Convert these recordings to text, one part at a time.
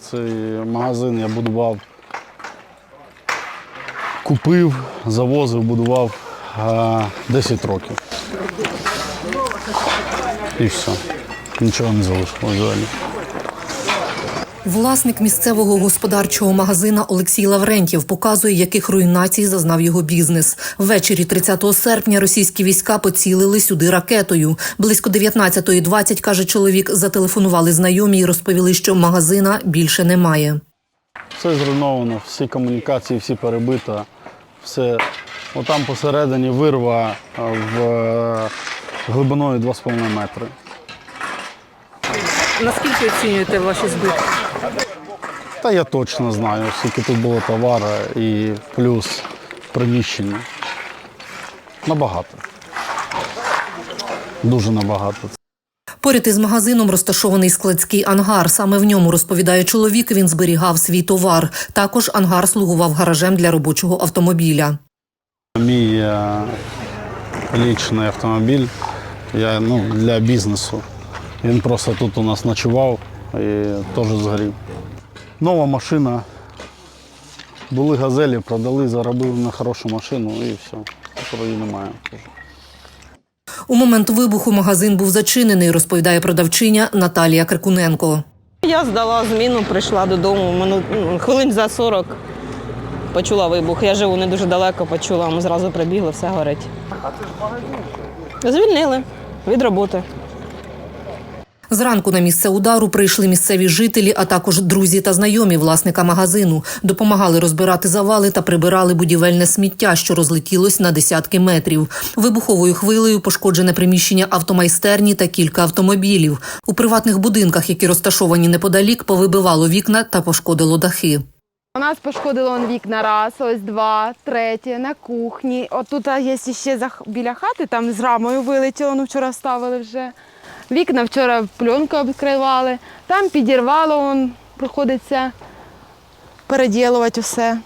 Цей магазин я будував, купив, завозив, будував е, 10 років. І все. Нічого не залишилось взагалі. Власник місцевого господарчого магазина Олексій Лаврентів показує, яких руйнацій зазнав його бізнес. Ввечері 30 серпня російські війська поцілили сюди ракетою. Близько 19.20, каже чоловік, зателефонували знайомі і розповіли, що магазина більше немає. Все зруйновано, всі комунікації, всі перебито. Все. Отам посередині вирва в е, глибиною 2,5 метри. Наскільки оцінюєте ваші збитки? Та я точно знаю, скільки тут було товару і плюс приміщення. Набагато. Дуже набагато. Поряд із магазином розташований складський ангар. Саме в ньому розповідає чоловік. Він зберігав свій товар. Також ангар слугував гаражем для робочого автомобіля. Мій е, лічний автомобіль я, ну, для бізнесу. Він просто тут у нас ночував і теж згорів. Нова машина. Були газелі, продали, заробили на хорошу машину і все. Її немає. У момент вибуху магазин був зачинений, розповідає продавчиня Наталія Крикуненко. Я здала зміну, прийшла додому. Минут, ну, хвилин за 40 почула вибух. Я живу не дуже далеко, почула, ми зразу прибігли, все горить. А це ж магазин? Звільнили від роботи. Зранку на місце удару прийшли місцеві жителі, а також друзі та знайомі власника магазину. Допомагали розбирати завали та прибирали будівельне сміття, що розлетілось на десятки метрів. Вибуховою хвилею пошкоджене приміщення автомайстерні та кілька автомобілів. У приватних будинках, які розташовані неподалік, повибивало вікна та пошкодило дахи. У нас пошкодило вікна раз, ось два, третє, на кухні. От тут є ще біля хати, там з рамою вилетіло, ну вчора ставили вже. Вікна вчора пленкою обкривали, там підірвало, он, приходиться переділувати все.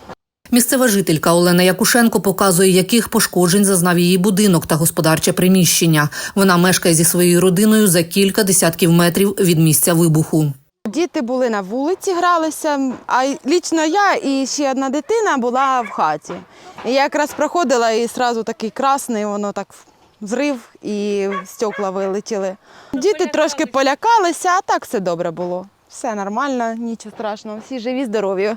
Місцева жителька Олена Якушенко показує, яких пошкоджень зазнав її будинок та господарче приміщення. Вона мешкає зі своєю родиною за кілька десятків метрів від місця вибуху. Діти були на вулиці, гралися, а лічно я і ще одна дитина була в хаті. І я якраз проходила і одразу такий красний, воно так взрив і стекла вилетіли. Діти трошки полякалися, а так все добре було. Все нормально, нічого страшного, всі живі, здорові.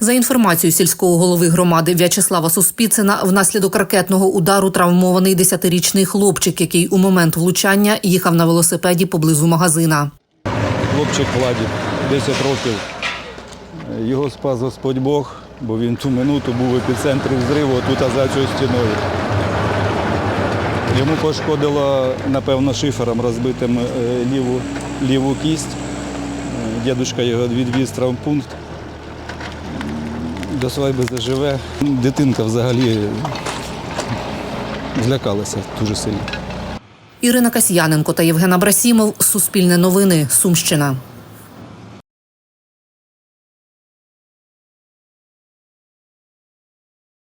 За інформацією сільського голови громади В'ячеслава Суспіцина, внаслідок ракетного удару травмований десятирічний хлопчик, який у момент влучання їхав на велосипеді поблизу магазина. Хлопчик Владик, 10 років. Його спас Господь Бог, бо він ту минуту був в епіцентрі взриву тут а за цією стіною. Йому пошкодило, напевно, шифером розбитим е, ліву, ліву кість. Е, Дідушка його відвіз травмпункт. До свадьби заживе. Дитинка взагалі злякалася дуже сильно. Ірина Касьяненко та Євген Абрасімов. Суспільне новини. Сумщина.